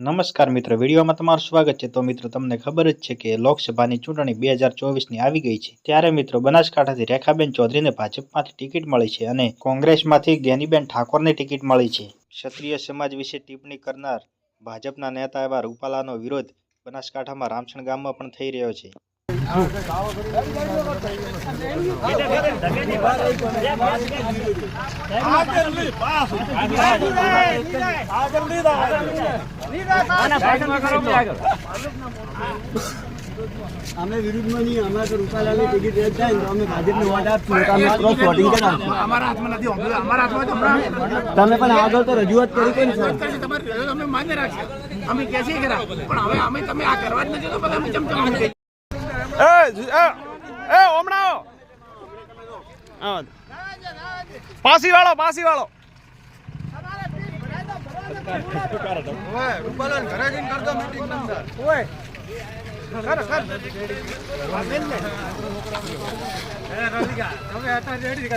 નમસ્કાર મિત્રો, વિડીયોમાં તમારું સ્વાગત છે. તો મિત્રો, તમને ખબર જ છે કે લોકસભાની ચૂંટણી બે હજાર ચોવીસની આવી ગઈ છે. ત્યારે મિત્રો, બનાસકાંઠાથી રેખાબેન ચૌધરીને ભાજપમાંથી ટિકિટ મળી છે અને કોંગ્રેસમાંથી જ્ઞાનીબેન ઠાકોરને ટિકિટ મળી છે. ક્ષત્રિય સમાજ વિશે ટિપ્પણી કરનાર ભાજપના નેતા એવા રૂપાલાનો વિરોધ બનાસકાંઠામાં રામસણ ગામમાં પણ થઈ રહ્યો છે. અમે વિરુદ્ધમાં નહીં અમે તો રૂપાલાલની ટિકિટ રદ થાય ને તો અમે ભાજપને વોટ આપશું. તો અમે ક્રોસ વોટિંગ કરાવશું અમારા હાથમાં નથી અમારા હાથમાં તો તમે પણ આગળ તો રજૂઆત કરી કે ને સર તમારી રજૂઆત અમે માન્ય રાખશે અમે કહે છે કે પણ હવે અમે તમે આ કરવા જ નથી તો બધા અમે ચમચમ આમ એ એ ઓમણાઓ. પાસી વાળો પાસી વાળો ઓય. રૂપાલાલ ઘરે જઈને કરતો મીટિંગ નંબર ઓય રેડી કે